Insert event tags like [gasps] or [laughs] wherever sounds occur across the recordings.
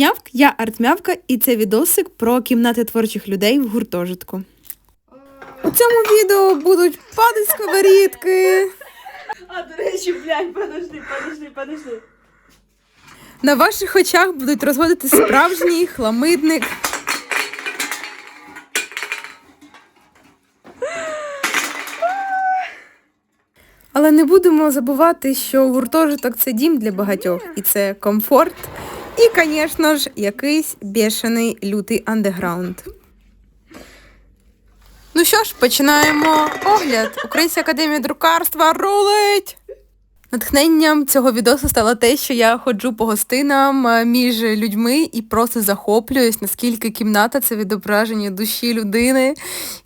Артмявк, я Артмявка, і це відосик про кімнати творчих людей в гуртожитку. У цьому відео будуть падати сковорідки. А, до речі, блядь, подожди, подожди, подожди. На ваших очах будуть розводити справжній хламидник. Але не будемо забувати, що гуртожиток це дім для багатьох, і це комфорт. І, звісно ж, якийсь бешений лютий андеграунд. Ну що ж, починаємо огляд. Українська академія друкарства рулить! Натхненням цього відосу стало те, що я ходжу по гостинам е, між людьми і просто захоплююсь, наскільки кімната це відображення душі людини,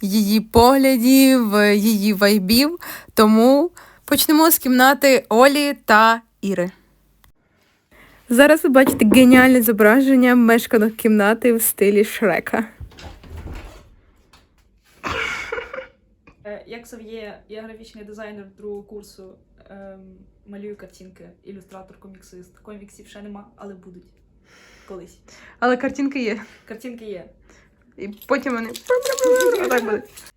її поглядів, е, її вайбів. Тому почнемо з кімнати Олі та Іри. Зараз ви бачите геніальне зображення мешканок кімнати в стилі Шрека. Е, Як Сав'є, я графічний дизайнер другого курсу, ем, малюю картинки, ілюстратор, коміксист. Коміксів ще нема, але будуть колись. Але картинки є. Картинки є. І потім вони отак будуть.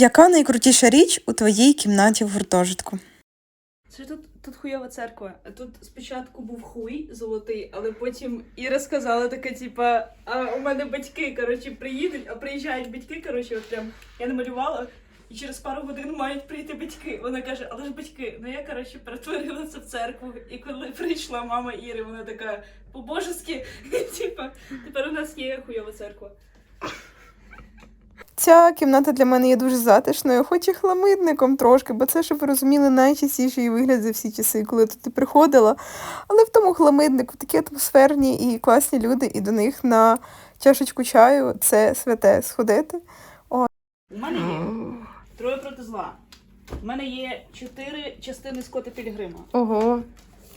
Яка найкрутіша річ у твоїй кімнаті в гуртожитку? Це тут, тут хуйова церква. Тут спочатку був хуй золотий, але потім Іра сказала таке, типа, а у мене батьки, коротше, приїдуть, а приїжджають батьки, коротше, от прям я намалювала, і через пару годин мають прийти батьки. Вона каже, але ж батьки, ну я коротше перетворила це в церкву. І коли прийшла мама Іри, вона така по-божески, [laughs] типа, тепер у нас є хуйова церква. Ця кімната для мене є дуже затишною, хоч і хламидником трошки, бо це, щоб ви розуміли, найчастіший вигляд за всі часи, коли тут ти приходила. Але в тому хламиднику такі атмосферні і класні люди, і до них на чашечку чаю це святе сходити. У мене є троє проти зла. У мене є чотири частини Скотта Пілігрима. Ого.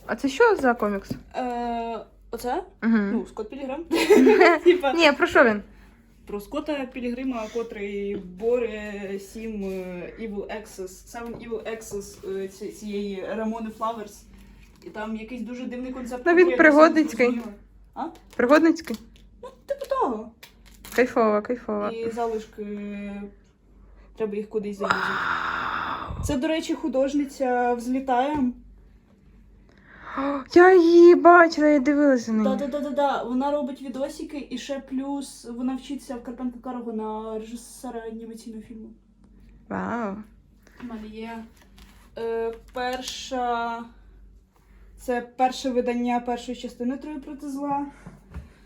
А це що за комікс? Е, оце? Угу. Ну, Скотт Пілігрим. [laughs] Ні, про що він? Про Скотта Пілігрима, котрий боре сім е, Evil Access, Seven Evil Access е, ці- цієї Рамони Флаверс. І там якийсь дуже дивний концепт. Ну, він який я не пригодницький. зрозуміла. А? Пригодницький? Типу того. Кайфова, кайфова. І залишки. Треба їх кудись залізати. Це, до речі, художниця взлітає. [gasps] Я її бачила, я дивилася на Да, да, да, да, да. Вона робить відосики і ще плюс вона вчиться в Карпенка Карого на режисера анімаційного фільму. Вау. У мене є е, перша. Це перше видання першої частини Троє проти зла.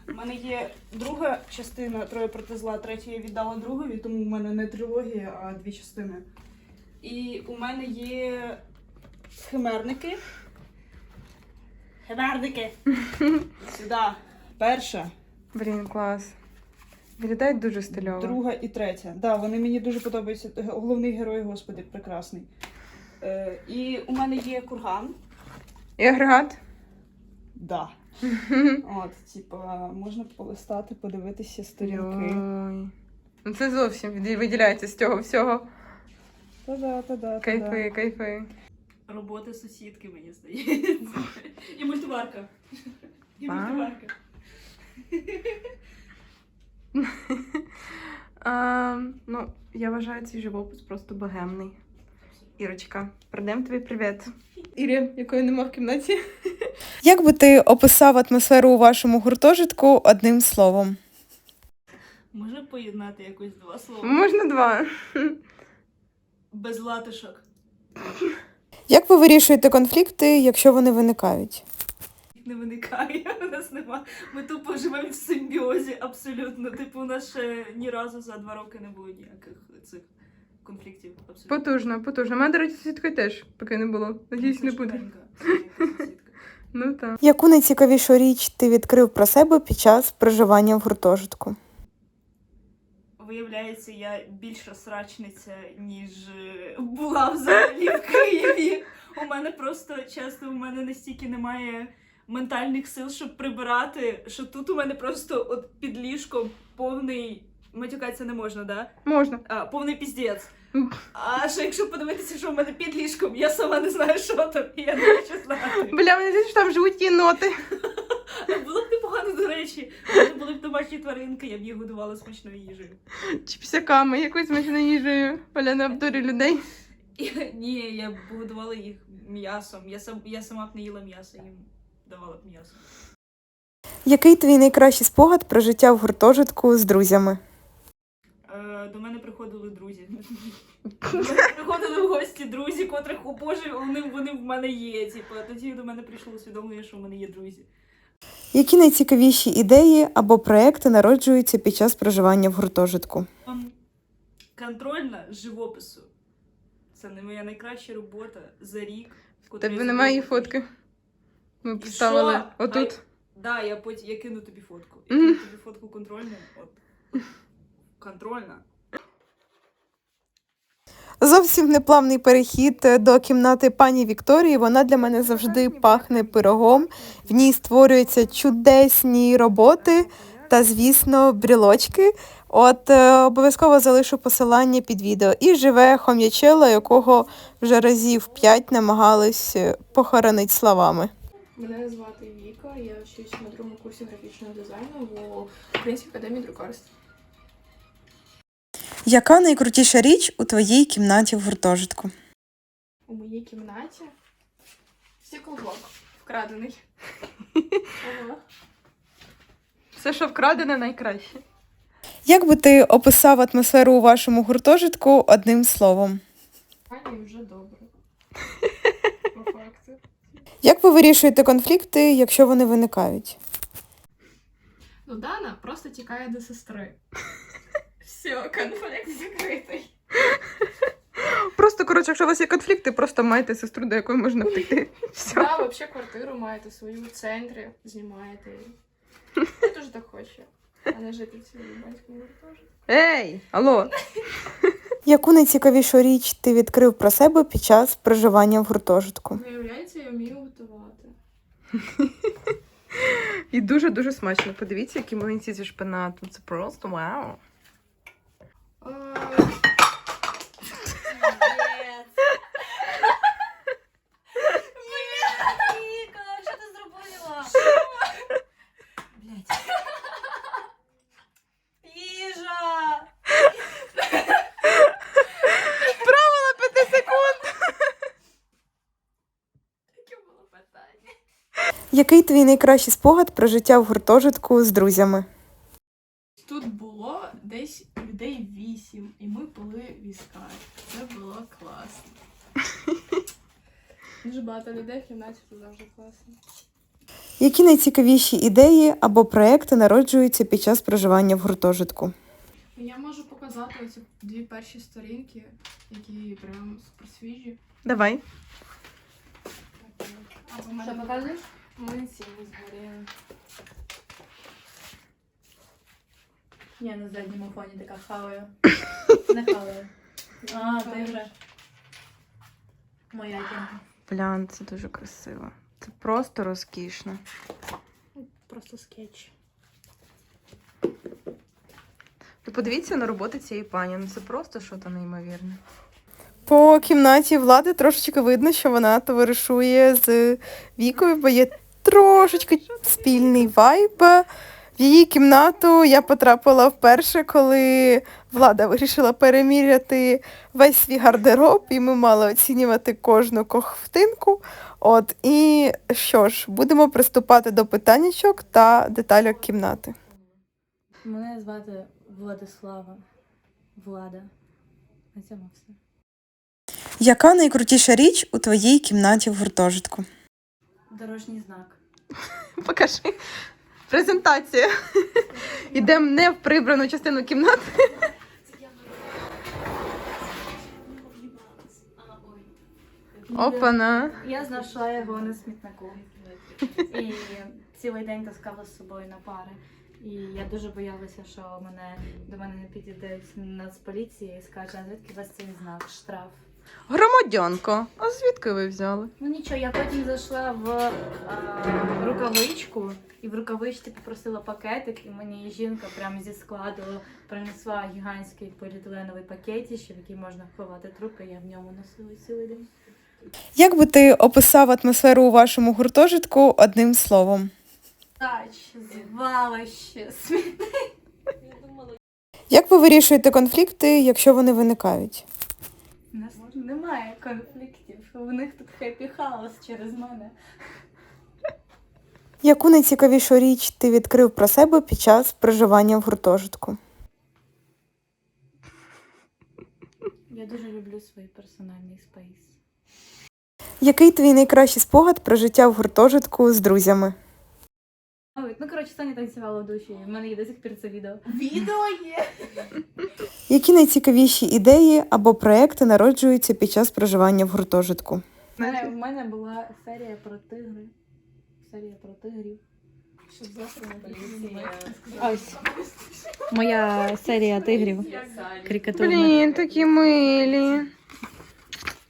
У мене є друга частина Троє проти зла, третю я віддала другові, тому у мене не трилогія, а дві частини. І у мене є химерники. Химерники! [laughs] Сюди. Перша, Блін, клас. Виглядають дуже стильово. друга і третя. Да, вони мені дуже подобаються. Г- Головний герой, господи, прекрасний. Е, і у мене є курган. І агрегат? Да. [laughs] От, типа, можна полистати, подивитися сторінки. Йой. Ну це зовсім виділяється з цього всього. Та-да, та-да, Кайфи, кайфи. Роботи сусідки, мені здається. І мультиварка. І мультиварка. А, [laughs] ну, я вважаю цей живопис просто богемний. Ірочка, передам тобі привіт. Ірі, якої нема в кімнаті. [laughs] Як би ти описав атмосферу у вашому гуртожитку одним словом? Може поєднати якось два слова? Можна два. Без латишок. [laughs] Як ви вирішуєте конфлікти, якщо вони виникають? Не виникає, [laughs] у нас нема. Ми тупо живемо в симбіозі абсолютно. Типу, у нас ще ні разу за два роки не було ніяких цих конфліктів. Абсолютно. Потужно, потужно. У мене, до речі, сусідкою теж поки не було. Надіюсь, не буде. Ну так. Яку найцікавішу річ ти відкрив про себе під час проживання в гуртожитку? Виявляється, я більша срачниця, ніж е, була взагалі в Києві. У мене просто часто у мене настільки немає ментальних сил, щоб прибирати, що тут у мене просто от під ліжком повний матюкатися не можна, да? Можна. А, повний піздець. А що якщо подивитися, що в мене під ліжком, я сама не знаю, що там, і я не хочу знати. Бля, мені здається, що там живуть єноти. [laughs] Було б непогано, до речі. У мене були б домашні тваринки, я б їх годувала смачною їжею. Чи псяками, якоюсь смачною їжею. Бля, не обдурі людей. [laughs] Ні, я б годувала їх м'ясом. Я, сам, я сама б не їла м'ясо, їм давала б м'ясо. Який твій найкращий спогад про життя в гуртожитку з друзями? Е, до мене приходили друзі. [laughs] До мене приходили в гості друзі, котрих, о Боже, вони, вони в мене є. Типу, тоді до мене прийшло усвідомлення, що в мене є друзі. Які найцікавіші ідеї або проекти народжуються під час проживання в гуртожитку? Ем, Контрольна живопису. Це не моя найкраща робота за рік. котру я зробила. Ми І поставили що? отут. отут. Да, я потім я кину тобі фотку. Я кину тобі фотку контрольну. От. [laughs] Контрольна. Зовсім неплавний перехід е, до кімнати пані Вікторії. Вона для мене завжди пахне пирогом. В ній створюються чудесні роботи та, звісно, брілочки. От е, обов'язково залишу посилання під відео. І живе хом'ячело, якого вже разів п'ять намагались е, похоронити словами. Мене звати Віка, я вчусь на другому курсі графічного дизайну в Українській академії друкарств. Яка найкрутіша річ у твоїй кімнаті в гуртожитку? У моїй кімнаті стеклоблок вкрадений. Ага. Все, що вкрадене, найкраще. Як би ти описав атмосферу у вашому гуртожитку одним словом? Ані вже добре. [laughs] По факту. Як ви вирішуєте конфлікти, якщо вони виникають? Ну, Дана просто тікає до сестри. Все, конфлікт закритий. Просто, коротше, якщо у вас є конфлікти, просто маєте сестру, до якої можна втекти. Все. Да, взагалі квартиру маєте свою в центрі, знімаєте її. Я теж так хочу. А не жити в цілій батьківському гуртожитку. Ей, алло. Яку найцікавішу річ ти відкрив про себе під час проживання в гуртожитку? Виявляється, я вмію готувати. І дуже-дуже смачно. Подивіться, які млинці зі шпинату. Це просто вау. Який твій найкращий спогад про життя в гуртожитку з друзями? Було десь людей вісім, і ми пили віскар. Це було класно. [laughs] Дуже багато людей в кімнаті це завжди класно. Які найцікавіші ідеї або проекти народжуються під час проживання в гуртожитку? Я можу показати оці дві перші сторінки, які прям супер свіжі. Давай. Так, а у мене Що показуєш? млинці згоріли. Я на задньому фоні така хаваю. [laughs] Не хаваю. А, ти вже. Моя тінка. Блян, це дуже красиво. Це просто розкішно. Просто скетч. Ви подивіться на роботи цієї пані. Ну це просто щось неймовірне. По кімнаті влади трошечки видно, що вона товаришує з вікою, бо є трошечки спільний вайб. В її кімнату я потрапила вперше, коли влада вирішила переміряти весь свій гардероб, і ми мали оцінювати кожну ковтинку. От і що ж, будемо приступати до питаннячок та детальок кімнати. Мене звати Владислава. Влада. На цьому все. Яка найкрутіша річ у твоїй кімнаті в гуртожитку? Дорожній знак. Покажи. Презентація. Йдемо не в прибрану частину кімнати. Опана. Я знайшла його на смітнику. І цілий день таскала з собою на пари. І я дуже боялася, що мене до мене не підійде нацполіція і скаже, а звідки вас цей знак, штраф. Громадянка, а звідки ви взяли? Ну нічого, я потім зайшла в а, рукавичку і в рукавичці попросила пакетик, і мені жінка прямо зі складу принесла гігантський поліетиленовий пакетик, в який можна ховати трупи, я в ньому носила цілий день. Як би ти описав атмосферу у вашому гуртожитку одним словом? Тач, звалище, сміт. Як ви вирішуєте конфлікти, якщо вони виникають? У нас немає конфліктів. У них тут хеппі хаус через мене. Яку найцікавішу річ ти відкрив про себе під час проживання в гуртожитку? Я дуже люблю свій персональний спейс. Який твій найкращий спогад про життя в гуртожитку з друзями? Ну коротше, Соня танцювала в душі. В мене є до сих пір це відео. Відео є. Які найцікавіші ідеї або проекти народжуються під час проживання в гуртожитку? У мене, в мене була серія про тигри. Серія про тигрів. Щоб завтра поліції. Ось. Моя серія тигрів. Карикатурна. Блін, такі милі.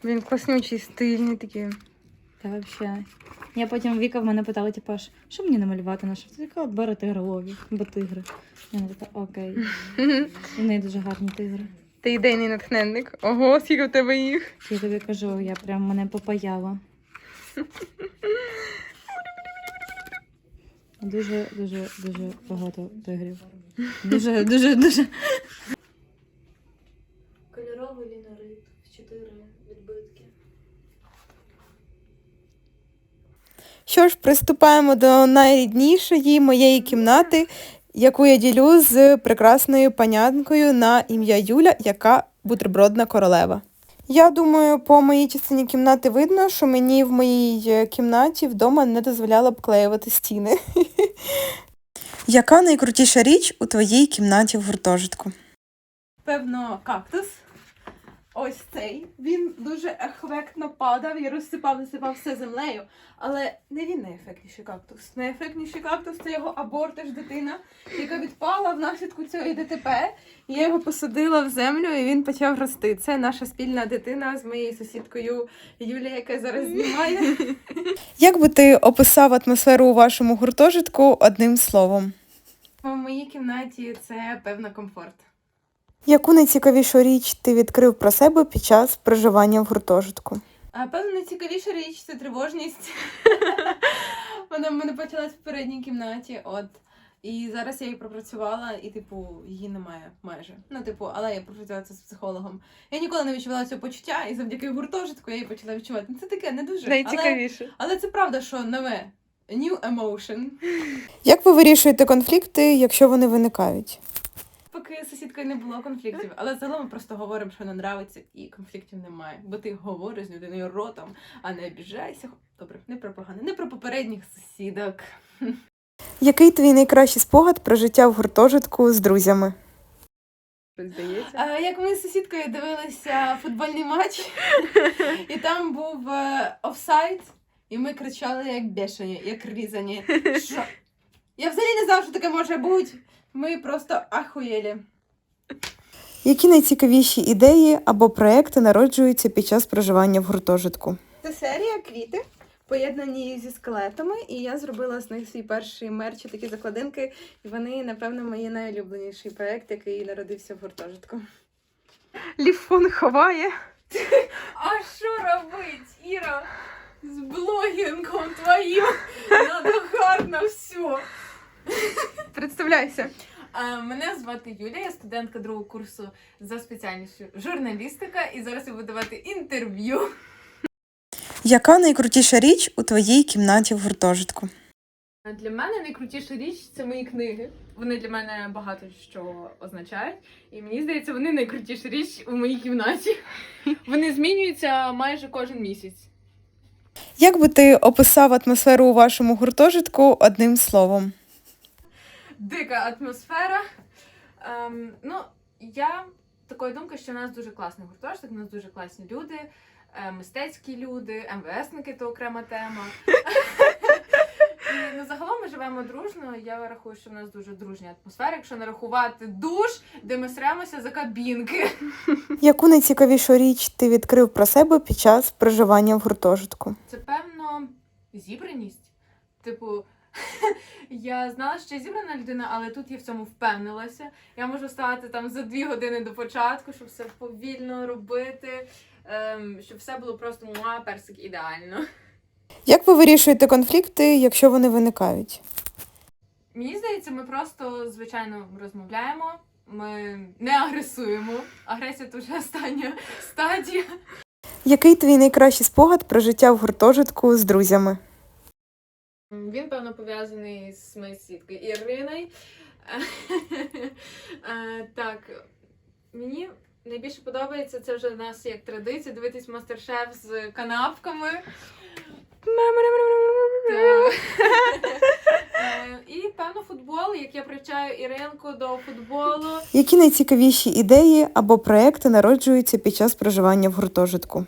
Блін, класнючий, стильні такі. Та вообще. Я потім Віка в мене питала, типу, «А що мені намалювати на що? Ти така, от бери тигролові, бо тигри. Я така, окей. І в неї дуже гарні тигри. Ти ідейний натхненник. Ого, скільки в тебе їх. Я тобі кажу, я прям мене попаяла. Дуже, дуже, дуже багато тигрів. Дуже, дуже, дуже. Кольоровий лінорит в чотири Що ж, приступаємо до найріднішої моєї кімнати, яку я ділю з прекрасною панянкою на ім'я Юля, яка бутербродна королева. Я думаю, по моїй частині кімнати видно, що мені в моїй е, кімнаті вдома не дозволяла обклеювати стіни. [laughs] Яка найкрутіша річ у твоїй кімнаті в гуртожитку? Певно, кактус. Ось цей. Він дуже ефектно падав і розсипав, засипав все землею. Але не він найефектніший кактус. Найефектніший кактус це його абортиш дитина, яка відпала внаслідку цього ДТП. Я його посадила в землю і він почав рости. Це наша спільна дитина з моєю сусідкою Юлією, яка зараз знімає. [laughs] Як би ти описав атмосферу у вашому гуртожитку одним словом? У моїй кімнаті це певно комфорт. Яку найцікавішу річ ти відкрив про себе під час проживання в гуртожитку? А, певно, найцікавіша річ це тривожність. [laughs] Вона в мене почалась в передній кімнаті, от. І зараз я її пропрацювала, і, типу, її немає майже. Ну, типу, але я пропрацювала це з психологом. Я ніколи не відчувала цього почуття, і завдяки гуртожитку я її почала відчувати. Ну, Це таке не дуже. Але, але це правда, що нове. New emotion. Як ви вирішуєте конфлікти, якщо вони виникають? Поки з сусідкою не було конфліктів, але загалом ми просто говоримо, що не нравиться, і конфліктів немає. Бо ти говориш з людиною ротом, а не обіжайся. Добре, не про погане, не про попередніх сусідок. Який твій найкращий спогад про життя в гуртожитку з друзями? А, як ми з сусідкою дивилися футбольний матч, і там був е, офсайд, і ми кричали як бешені, як різані. Що? Я взагалі не знала, що таке може бути. Ми просто ахуєлі. Які найцікавіші ідеї або проекти народжуються під час проживання в гуртожитку? Це серія квіти, поєднані зі скелетами, і я зробила з них свій перший мерч, такі закладинки, і вони, напевно, мої найулюбленіший проект, який народився в гуртожитку. Ліфон ховає. А що робить, Іра? З блогінгом твоїм надо гарно все. Представляйся. Мене звати Юлія, я студентка другого курсу за спеціальністю журналістика, і зараз я буду давати інтерв'ю. Яка найкрутіша річ у твоїй кімнаті в гуртожитку? Для мене найкрутіша річ це мої книги. Вони для мене багато що означають, і мені здається, вони найкрутіша річ у моїй кімнаті. Вони змінюються майже кожен місяць. Як би ти описав атмосферу у вашому гуртожитку одним словом? Дика атмосфера. Ем, ну, я такої думки, що у нас дуже класний гуртожиток, у нас дуже класні люди, е, мистецькі люди, МВСники то окрема тема. І ну, загалом ми живемо дружно. Я рахую, що в нас дуже дружня атмосфера, якщо не рахувати душ, де ми сремося за кабінки. Яку найцікавішу річ ти відкрив про себе під час проживання в гуртожитку? Це певно зібраність. Типу, я знала, що я зібрана людина, але тут я в цьому впевнилася. Я можу стати там за дві години до початку, щоб все повільно робити, ем, щоб все було просто муа, персик ідеально. Як ви вирішуєте конфлікти, якщо вони виникають? Мені здається, ми просто звичайно розмовляємо. Ми не агресуємо. Агресія це вже остання стадія. Який твій найкращий спогад про життя в гуртожитку з друзями? Він, певно, пов'язаний з моєю свідкою Іриною. [laughs] Так, мені найбільше подобається це вже в нас як традиція дивитись мастер-шеф з канапками. Е, І певно футбол, як я привчаю Іринку до футболу. Які найцікавіші ідеї або проекти народжуються під час проживання в гуртожитку?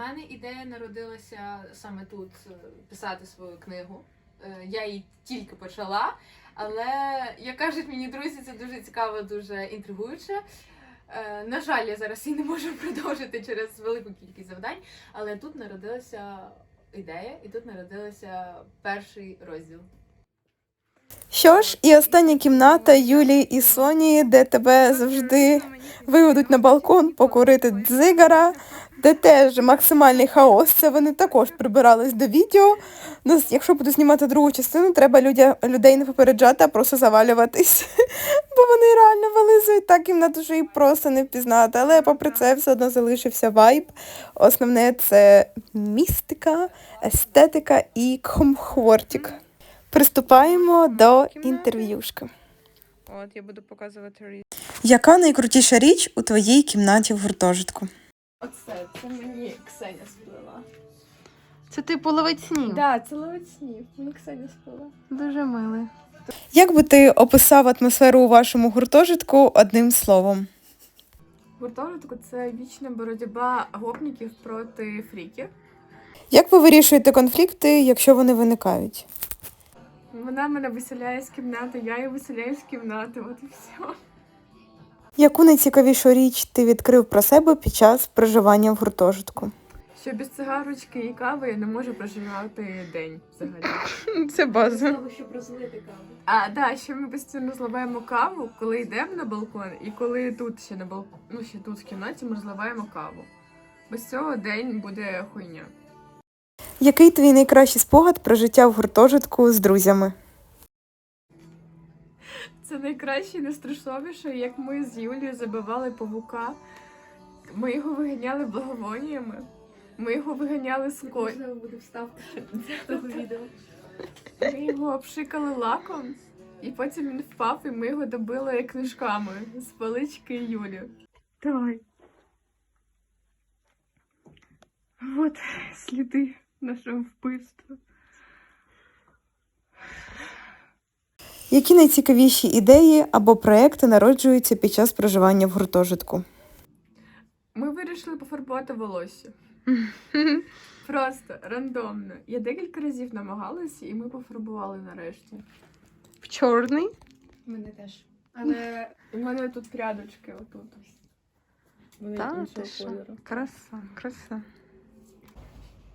Мене ідея народилася саме тут е, писати свою книгу. Е, Я її тільки почала, але як кажуть мені друзі, це дуже цікаво, дуже інтригуюче. Е, На жаль, я зараз її не можу [laughs] продовжити через велику кількість завдань, але тут народилася ідея, і тут народилася перший розділ. Що ж, і остання кімната Юлії і Соні, де тебе завжди виведуть на балкон покурити дзигара, де теж максимальний хаос. Це вони також прибирались до відео. Ну, якщо буду знімати другу частину, треба людя, людей не попереджати, а просто завалюватись. [laughs] Бо вони реально вилизують так кімнату, що її просто не впізнати. Але попри це все одно залишився вайб. Основне це містика, естетика і комфортик. Приступаємо до інтерв'юшки. От я буду показувати Яка найкрутіша річ у твоїй кімнаті в гуртожитку? Оце, це мені Ксеня сплела. Це типу ловить сніг. Да, це ловить сніг. Мені Ксеня сплела. Дуже милий. Як би ти описав атмосферу у вашому гуртожитку одним словом? Гуртожитку це вічна боротьба гопників проти фріків. Як ви вирішуєте конфлікти, якщо вони виникають? Вона мене виселяє з кімнати, я її виселяю з кімнати, от і все. Яку найцікавішу річ ти відкрив про себе під час проживання в гуртожитку? Що без цигарочки і кави я не можу проживати день взагалі. [laughs] Це база. Того, щоб розлити каву. А, да, ще ми постійно зливаємо каву, коли йдемо на балкон, і коли тут ще на балкон, ну ще тут в кімнаті ми розливаємо каву. Без цього день буде хуйня. Який твій найкращий спогад про життя в гуртожитку з друзями? Це найкраще і найстрашовіше, як ми з Юлією забивали павука. Ми його виганяли благовоніями. Ми його виганяли з ко... Буде вставка [laughs] того відео. Ми його обшикали лаком, і потім він впав, і ми його добили книжками з палички Юлі. Давай. Вот сліди нашого вбивства. Які найцікавіші ідеї або проекти народжуються під час проживання в гуртожитку? Ми вирішили пофарбувати волосся. [laughs] Просто рандомно. Я декілька разів намагалася, і ми пофарбували нарешті. В чорний. Мене теж. Але У мене тут прядочки отут. Вони Та, іншого ти що? кольору. Краса, краса.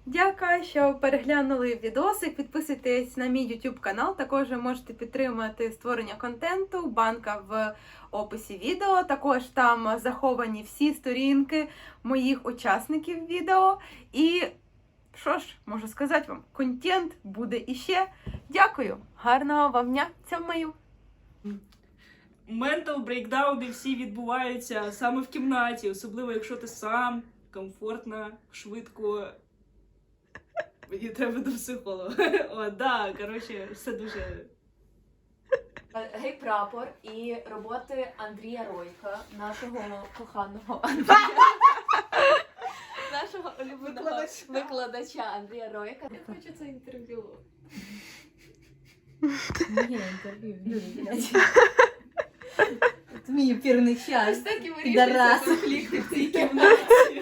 Дякую, що переглянули відосик. Підписуйтесь на мій YouTube канал. Також можете підтримати створення контенту. Банка в описі відео. Також там заховані всі сторінки моїх учасників відео. І що ж, можу сказати вам, контент буде іще. Дякую! Гарного вам дня! Цьомаю! Ментал брейкдауни всі відбуваються саме в кімнаті, особливо якщо ти сам, комфортно, швидко. Мені треба до психолога. [laughs] О, да, коротше, все дуже. Гей прапор і роботи Андрія Ройка, нашого коханого Андрія. [laughs] Нашого улюбленого викладача Андрія Ройка. Я хочу це інтерв'ю. Ні, інтерв'ю, мій ефірний час. Ось так і Підарас. вирішуються конфлікти в цій кімнаті.